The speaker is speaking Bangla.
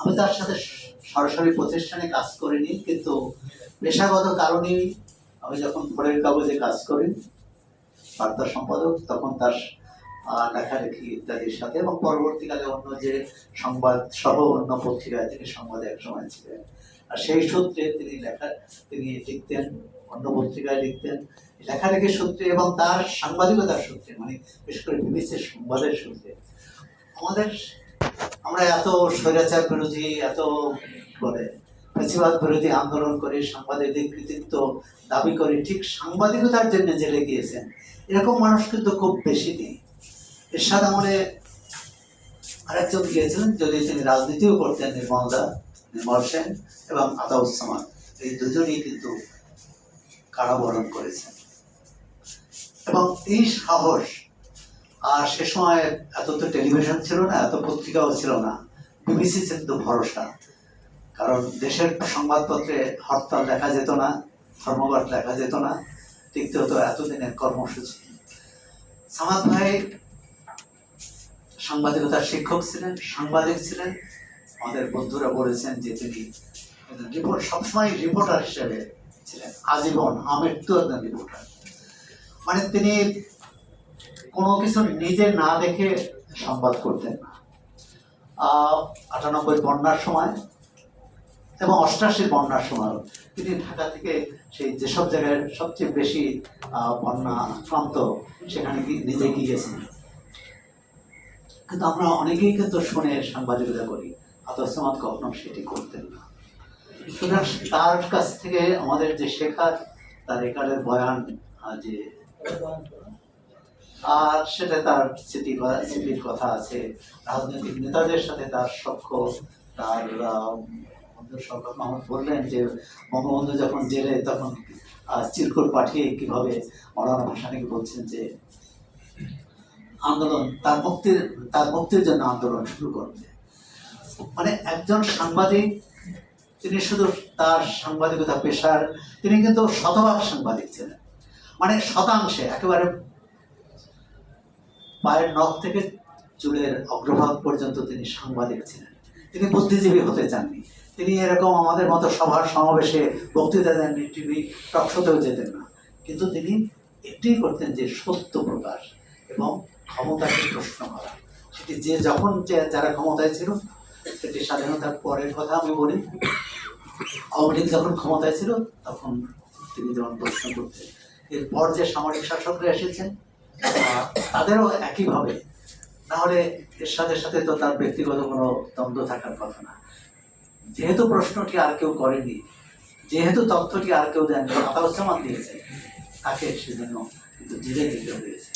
আমি তার সাথে সরাসরি প্রতিষ্ঠানে কাজ করিনি, কিন্তু পেশাগত কারণেই আমি যখন ভোরের কাগজে কাজ করি, বার্তা সম্পাদক, তখন তার লেখালেখি ইত্যাদির সাথে এবং পরবর্তীকালে অন্য যে সংবাদ সহ অন্য পত্রিকায় তিনি সংবাদে এক সময় ছিলেন। আর সেই সূত্রে তিনি লেখা, তিনি লিখতেন, অন্য পত্রিকায় লিখতেন। লেখালেখির সূত্রে এবং তার সাংবাদিকতার সূত্রে মানে বিশেষ করে বিবিসির সংবাদের সূত্রে। আমাদের আমরা এত স্বৈরাচার বিরোধী, এত করে ফেসিবাদ বিরোধী আন্দোলন করে সাংবাদিকদের কৃতিত্ব দাবি করে, ঠিক সাংবাদিকতার জন্য জেলে গিয়েছেন। এরকম মানুষ কিন্তু খুব বেশি নেই। এরশাদ আমলে আরেকজন গিয়েছিলেন, যদি তিনি রাজনীতিও করতেন নির্মলদা নির্মল সেন এবং আতাউজ্জামান। এই দুজনই কিন্তু কারাবরণ করেছেন। এবং এই সাহস আর সে সময় এত তো টেলিভিশন ছিল না, এত পত্রিকাও ছিল না। বিবিসি কিন্তু ভরসা। কারণ দেশের সংবাদপত্রে হরতাল লেখা যেত না, ধর্মঘট লেখা যেত না লিখতে হতো এতদিনের কর্মসূচি। সামাদ ভাই সাংবাদিকতার শিক্ষক ছিলেন, সাংবাদিক ছিলেন। আমাদের বন্ধুরা বলেছেন যে তিনি রিপোর্ট, সবসময় রিপোর্টার হিসেবে ছিলেন। আজীবন আমৃত্যু একজন রিপোর্টার। মানে তিনি কোনো কিছু নিজে না দেখে সংবাদ করতেন। আটানব্বই বন্যার সময় এবং অষ্টাশির বন্যার সময়। তিনি ঢাকা থেকে সেই যেসব জায়গায় সবচেয়ে বেশি বন্যা আক্রান্ত, সেখানে নিজে গিয়েছেন। কিন্তু আমরা অনেকেই কিন্তু শুনে সাংবাদিকতা করি আতসমাত কখনো সেটি করতেন না। সুতরাং তার কাছ থেকে আমাদের যে শেখার, তার একালের বয়ান যে আর সেটা তার স্মৃতি বা- স্মৃতির কথা আছে। রাজনৈতিক নেতাদের সাথে তার সখ্য তার বললেন যে বঙ্গবন্ধু যখন জেলে তখন আহ, চিরকুট পাঠিয়ে কীভাবে মৌলানা ভাসানিকে বলছেন যে আন্দোলন তার মুক্তির তার মুক্তির জন্য আন্দোলন শুরু করবে মানে একজন সাংবাদিক তিনি শুধু তার সাংবাদিকতা পেশার তিনি কিন্তু শতভাগ সাংবাদিক ছিলেন। মানে শতাংশে একেবারে পায়ের নখ থেকে চুলের অগ্রভাগ পর্যন্ত তিনি সাংবাদিক ছিলেন। তিনি বুদ্ধিজীবী হতে চাননি। তিনি এরকম আমাদের মতো সভার সমাবেশে বক্তৃতা দেননি, টিভি টকশোতেও যেতেন না। কিন্তু তিনি এটাই করতেন যে সত্য প্রকাশ এবং ক্ষমতাকে প্রশ্ন করা। সেটি যে যখন যারা ক্ষমতায় ছিল, সেটি স্বাধীনতার পরের কথা আমি বলি। আওয়ামী যখন ক্ষমতায় ছিল, তখন তিনি যেমন প্রশ্ন করতেন, এরপর যে সামরিক শাসকরা এসেছেন তাদেরও একইভাবে। নাহলে এর সাথে সাথে তো তার ব্যক্তিগত কোনো দ্বন্দ্ব থাকার কথা না। যেহেতু প্রশ্নটি আর কেউ করেনি, যেহেতু তথ্যটি আর কেউ দেননি আতাউজ্জামান দিয়েছে তাকে সেজন্য কিন্তু জেলে দিতে হয়েছে।